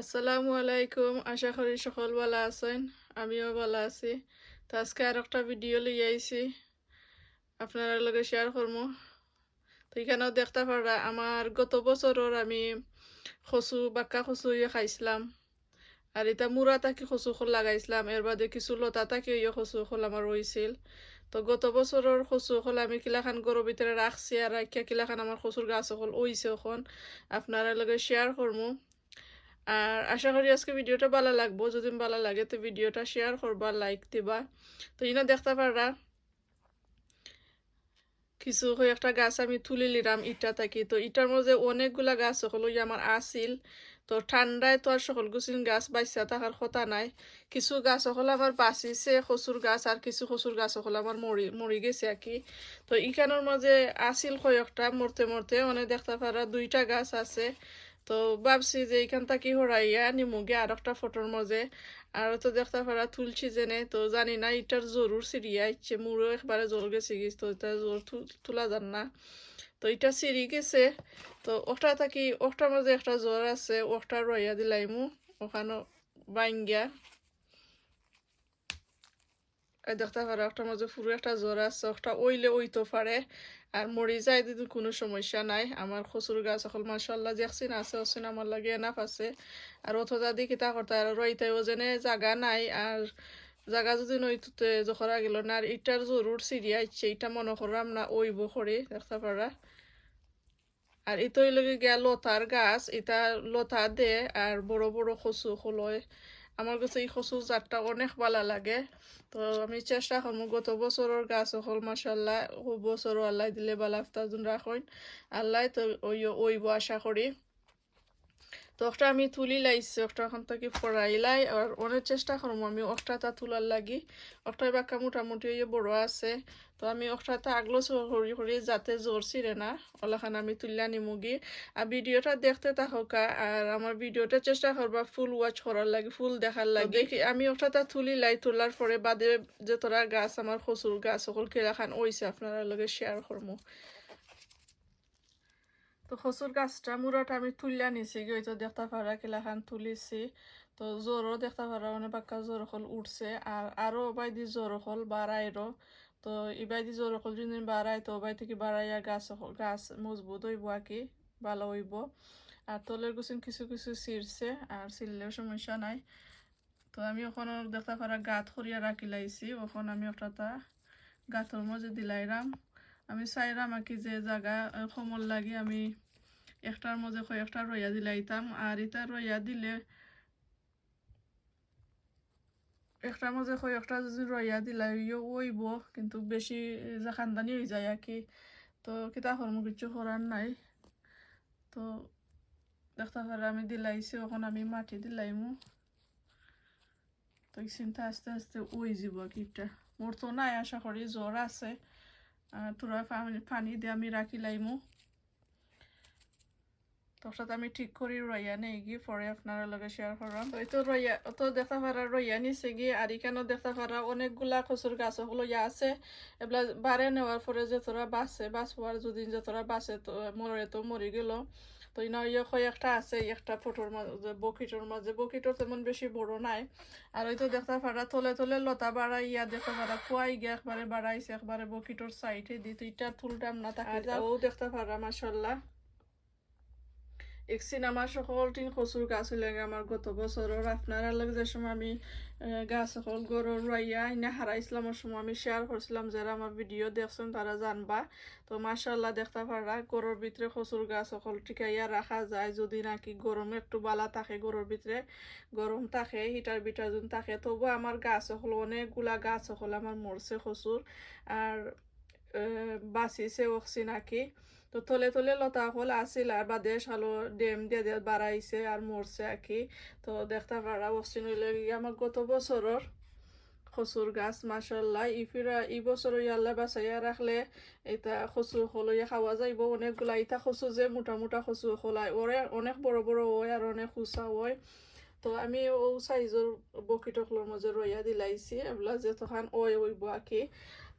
আসসালামু আলাইকুম। আশা করি সকল ভালো আছেন। আমিও ভালো আছি। তো আজকে আর একটা ভিডিও লিয়ে আইছি। আপনারা লগে শেয়ার করব তো এখানেও দেখতে পারা আমার গত বছরের আমি খসু বাক্কা খসু ইয়ে খাইছিলাম। আর এটা মুরা তাকি খসু খোল লাগাইছিলাম। এর বাদে কিছু লতা তাকি ইয়ে খসু খোল আমার রয়েছিল তো গত বছরের খসু খোল আমি কিলাখান গরুর ভিতরে রাখছি আর রাখিয়া কিলাখান আমার খসুর গাছ খোল ওইছে এখন আপনারা লগে শেয়ার করব আর আশা করি আজকে ভিডিওটা ভালো লাগবো। যদি ভালো লাগে তো ভিডিওটা শেয়ার করবা লাইক দিবা। তো, ইনা দেখতে পাররা, কিছু একটা গাছ আমি তুলে নিলাম ইটা থাকি। তো, ইটার মধ্যে অনেকগুলা গাছ সকল ওই আমার আসিল তো, ঠান্ডায় তো আর সকল গুছিন গাছ বাইসা থাকার কথা নাই। কিছু গাছ সকল আমার বাঁচিছে, কচুর গাছ আর কিছু কচুর গাছ সকল আমার মরি মরি গেছে আর কি। তো, ইখানোর মাঝে আসিল কয়েকটা, মরতে মরতে অনেক দেখতে পারা দুইটা গাছ আছে। তো ভাবছি যে এইখান থেকে হরাইয়া নিমুগে আর একটা ফটোর মধ্যে আর তো দেখতে পারা তুলছি জেনে তো জানি না এটার জরুর সিরিয়া, ইচ্ছে মুড়ো একবারে জোর গেছে গিস, তো এটা জোর তোলা যান না। তো এটা সিঁড়ি গেছে, তো ওটা থাকি, ওটার মধ্যে একটা জ্বর আছে, ওটা রইয়া দিলাইমু, ওখানে এই দেখতে পারে ওটার মাঝে পুরো একটা জ্বর আছে ওটা ওইলে ওইতো পারে। আর মরি যায় দিদি কোনো সমস্যা নাই। আমার খসুর গাছ সকল মাসাল্লাহ দেখছেন আছে অসিন আমার লাগে এনাফ আছে। আর অথবা দি কিতা করতে আর রইতেও যেনে জাগা নাই। আর জাগা যদি নইতুতে জখরা গেল না, আর ইটার জরুর সিরিয়া ইচ্ছে, ইটা মনে করাম না, ওইব করে, দেখতে পারা। আর ইতই লগে গিয়া লতার গাছ এটা লতা দে, আর বড় বড় খসু খলয়। আমার কাছে এই খসু জাতটা অনেক ভালো লাগে। তো আমি চেষ্টা করব গত বছরের গাছ হল মাসাল্লাহ বছরও আল্লাহ দিলে বালা আফতাজুন রাখেন আল্লাহ তো ওই ওইব আশা করি তো একটা আমি তুলি লাইছি একটা এখন থেকে ফরাইলাই আর অনেক চেষ্টা করব আমি একটা তুলার লাগি। একটা বাক্কা মোটামুটি ইয়ে বড় আছে তো আমি একটা আগলো করি করি যাতে জোর ছিঁড়ে না ওলাখান আমি তুললা নিমুগি। আর ভিডিওটা দেখতে থাকা আর আমার ভিডিওটা চেষ্টা করবা ফুল ওয়াচ করার লাগে ফুল দেখার লাগে। আমি ওটা তুলি লাই তোলার পরে বাদে যে তোরা গাছ আমার খসুর গাছ সকল কেরাখান ওইছে আপনারা লগে শেয়ার করব তো খসুর গাছটা মুরাটা আমি তুলিয়া নিছি গিয়ে তো দেখতে পারা কিলাখান তুলিছি। তো জ্বরও দেখতে পারা অনেক বাক্কা জ্বর হল উঠছে আর আরও বাইদি জ্বর হল বাড়াইরও তো ইবাইদি জ্বর হল যদি বাড়াই তো বাই থেকে বাড়াইয়া গাছ গাছ মজবুত হইব আর কি ভালো হইব। আর তলের গুছিন কিছু কিছু ছিঁড়ছে আর ছিঁড়লেও সমস্যা নাই। তো আমি ওখানে দেখতে পারা গাত করিয়া রাখি লাইছি ওখানে আমি ওটা গাথর মধ্যে দিলাইরাম আমি চাইরাম আর কি যে জায়গা সমল লাগে আমি একটার মধ্যে কয়েকটা রইয়া দিলাইতাম আর এটা রইয়া দিলে একটার মধ্যে কয়েকটা যদি রইয়া দিলাই ওইব কিন্তু বেশি যে খানদানি হয়ে যায় আর কি তো কিতা করমু কিছু করার নাই। তো দেখতে পারে আমি দিলাইছি ওখানে আমি মাটি দিলাইমু। তো চিন্তা আস্তে আস্তে ওই যাব কি মোর তো নাই আশা করি জ্বর আছে। তোরা পানি দিয়ে আমি রাখি লাইমু। তখন আমি ঠিক করি, রইয়া নেই গিয়ে পরে আপনারা লগে শেয়ার করাম। ওই তো রইয়া তো দেখা পারা রইয়া নিছে গিয়ে আর এখানেও দেখা পারা অনেকগুলা কচুর গাছ হলো, ইয়া আছে। এগুলা বারে নেওয়ার পরে যে তোরা বাঁচে বাঁচবার যদি যে তোরা বাঁচে, তো মরে তো মরি গেল। তো ইনা ইয়ে কয়েকটা আছে একটা ফটোর মাঝে বকিটোর মাঝে বকিটোর তেমন বেশি বড় নাই। আর ওই তো দেখতে পারা তলে তলে লতা বাড়াই ইয়া দেখতে পারা কুয়াই গিয়ে একবারে বাড়াইছে একবারে বকিটোর সাইডে দিত ইটা তুলটাম না থাকে ও দেখতে পারা মাসাল্লাহ এক সিনেমা সকল টিন কচুর গাছ হইলে আমার গত বছরের আপনারা লাগে যে সময় আমি গাছ সকল গরুর রাইয়া ইনা হারা ইসলামের সময় আমি শেয়ার করছিলাম যারা আমার ভিডিও দেখছেন তারা জানবা। তো মাসাল্লাহ দেখতে পারা গরুর ভিতরে কচুর গাছ সকল টিকাইয়া রাখা যায়। যদি নাকি গরম একটু বালা থাকে গরুর ভিতরে গরম থাকে হিটার বিটার থাকে, তবু আমার গাছ সকল, অনেকগুলা গাছ সকল আমার মরছে কচুর আর বাঁচিছে ওখছি নাকি? তো তলে তলে লতা হল আসিল আর বাদে সালো ডেম দিয়ে দিয়ে বাড়াইছে আর মরছে আর কি। তো দেখতে পারা বসছি নইলে আমার গত বছরের খসুর গাছ মাসাল্লাহ ইফিরা ই বছর ইয়াল্লা বাসাইয়া রাখলে এটা খসু হলইয়া খাওয়া যাইব। অনেকগুলা ইটা খসু যে মোটা মোটা খসু হলাই। ওরে অনেক বড় বড় হয় আর অনেক খুচা হয়। তো আমি ও সাইজর বকিটকলোর মাঝে রইয়া দিলাইছি। এগুলা যে তখন ওই ওইব আর কি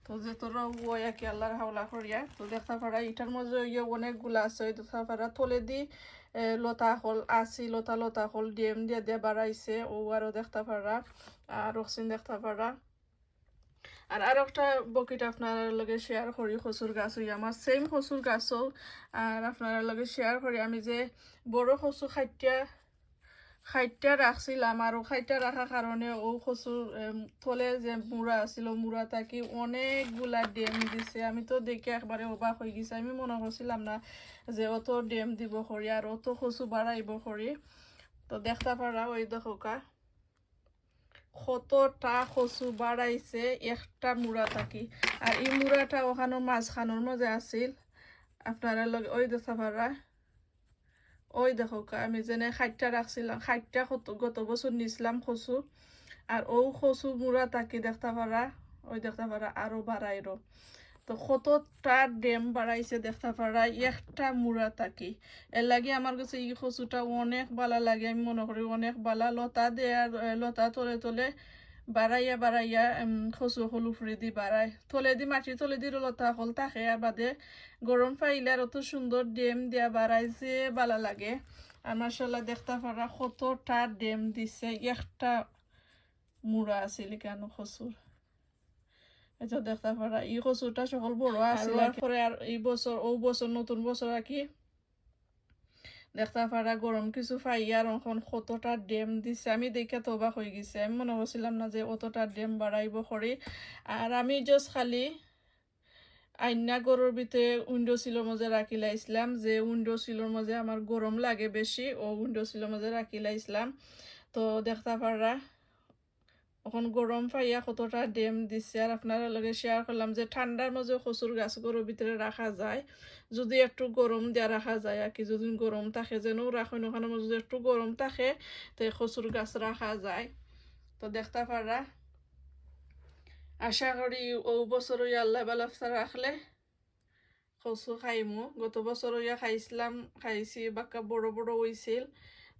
তো যে তোরা ওই আর কি আল্লাহর হাওলা করিয়া, তো দেখতে পারা এটার মধ্যে ইয়ে অনেকগুলা আছে দেখতে পারা তলে দি লতা হল আসি লতা লতা হল ডিএম দিয়ে দিয়ে বাড়াইছে, ও আরও দেখতে পারা আর রক্সিন দেখতে পারা আর আর একটা বকিট আপনার লগে শেয়ার করি, খসুর গাছ হই, আমার সেম খসুর গাছও, আর আপনার লগে শেয়ার করি, আমি যে বড় খসু খাইটা খাইটা রাখছিলাম ও খাইটা রাখার কারণে ও খসুর থলে যে মুড়া আছিল মুড়া তাকি অনেকগুলা ডেম দিছে। আমি তো দেখে একবারে অবাক হয়ে গেছি। আমি মনে করছিলাম না যে অত ডেম দিব করি আর অত খসু বাড়াইব করি তো দেখতে পারা ওই দেখা কতটা কচু বাড়াইছে একটা মুড়া থাকি আর এই মুড়াটা ওখানে মাঝখানোর মধ্যে আছিল। আপনারা লগে ওই দেখা পারা ওই দেখো আমি যেনে খাইটটা রাখছিলাম কত- গত বছর নিছিলাম কচু আর ও কচু মুড়া তাকি দেখতে পারা ওই দেখতে পারা আরও বাড়াইরো তো কতটা ডেম বাড়াইছে দেখতে পারা একটা মুড়া তাকি। এর লাগে আমার কাছে এই কচুটা অনেক বালা লাগে, আমি মনে করি অনেক বালা। লতা দেয়ার লতা তলে তলে বাড়াইয়া বাড়াইয়া কচু হলু ফুরি দি বাড়ায় তলে দি মাটির তলে দি লতা হল থাকে আর বাদে গরম পাইলে আর অত সুন্দর ডেম দিয়া বাড়ায় যে বালা লাগে আর মার্শাল্লাহ দেখতে পারা কতটা ডেম দিছে একটা মুড়া আছিল কেন কচুর এটা দেখতে পারা এই কচুটা সকল বড় আছে পরে আর এই বছর ও বছর নতুন বছর আর কি দেখতে পারা গরম কিছু পাই আর এখন কতটা ডেম দিছে। আমি দেখে তো অবাক হয়ে গেছে। আমি মনে করছিলাম না যে অতটা ডেম বাড়াইব করে আর আমি জাস্ট খালি আইনা গরুর ভিতরে উইন্ডো সিলোর মাঝে রাখি লাইছিলাম যে উইন্ডো সিলোর মাঝে আমার গরম লাগে বেশি ও উইন্ডো সিলোর মাঝে রাখি লাইছিলাম তো দেখতে পারা এখন গরম পাইয়া কতটা ডেম দিচ্ছে আর আপনারা লগে শেয়ার করলাম যে ঠান্ডার মাঝে কচুর গাছ গরুর ভিতরে রাখা যায়। যদি একটু গরম দেওয়া রাখা যায় আর কি যদি গরম থাকে যেন রাখুন ওখানে যদি একটু গরম থাকে, তো কচুর গাছ রাখা যায়। তো দেখতে পারা আশা করি ও বছর আল্লাহ বালাফসা রাখলে কচু খাইমু গত বছর খাইছিলাম, খাইছি, বাক্কা বড় বড় হইছিল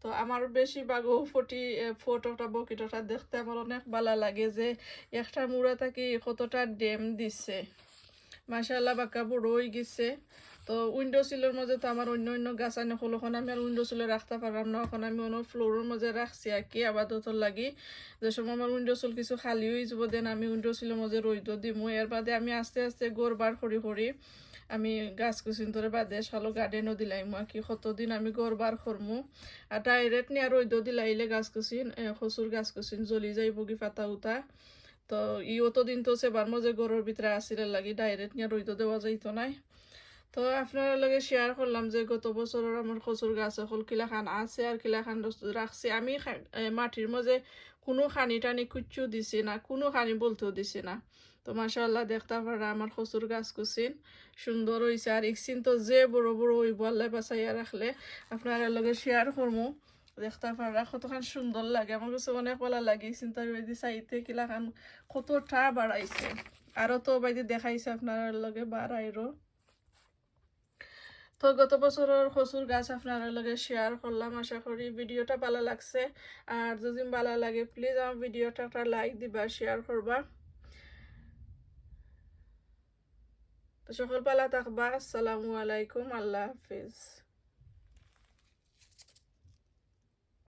তো আমার বেশিরভাগও ফটি ফটোটা, বকিটটা দেখতে আমার অনেক ভালো লাগে যে একটা মুড়া থাকি কতটা ডেম দিছে। মাশাল্লাহ বাক্কা বড় হয়ে গেছে। তো উইন্ডো সিলের মাঝে তো আমার অন্য অন্য গাছ আনি, হলো ওখানে আমি আর উইন্ডো সিলে রাখতে পারলাম না। ওখানে আমি অন্য ফ্লোরের মাঝে রাখছি আর কি, আপাতত লাগি। যে সময় আমার উইন্ডো সিল কিছু খালি হয়ে যাব, দেন আমি উইন্ডো সিলের মাঝে রইদ দিমু। এর বাদে আমি আস্তে আস্তে গোর বার করি করি আমি গাছ কুচিন ধরে বাদে সালো গার্ডেনও দিলাইমু আর কি কতদিন আমি গোর বার করমু আর ডাইরেক্ট নিয়ে রইদ দিলাইলে গাছ কুচিন খসুর গাছ কুচিন জ্বলি যাইব কি পাতা উতা তো ই অতদিন তো সেবার মধ্যে গরুর ভিতরে আসিলে লাগি ডাইরেক্ট নিয়ে রইদ দেওয়া যাইতো নাই। তো আপনার লগে শেয়ার করলাম যে গত বছরের আমার কচুর গাছ হল কিলাখান আছে আর কিলাখান রাখছি আমি মাটির মাঝে কোনো খানি টানি কুচ্ছু দিছি না, কোনো খানি বলতেও দিছি না। তো মাসাল্লাহ দেখতে পারা আমার কচুর গাছ কুচিন সুন্দর হয়েছে আর ইকসিন তো যে বড় বড় হইব, আল্লাহ বাসাইয়া রাখলে আপনার লগে শেয়ার করব দেখতে পারা কতখান সুন্দর লাগে। আমার কাছে অনেক ভালো লাগে চিন্তা বাইদি চাইতে কিলাখান কতটা বাড়াইছে। আরও তো বাইদি দেখাইছে আপনার লগে বাড়াইরও তো গত বছরের কচুর গাছ আপনার লগে শেয়ার করলাম। আশা করি ভিডিওটা ভালো লাগছে। আর যদি ভালো লাগে প্লিজ আমার ভিডিওটা একটা লাইক দিবা শেয়ার করবা। তো সকালবেলা থাকবা আসসালামু আলাইকুম আল্লাহ হাফিজ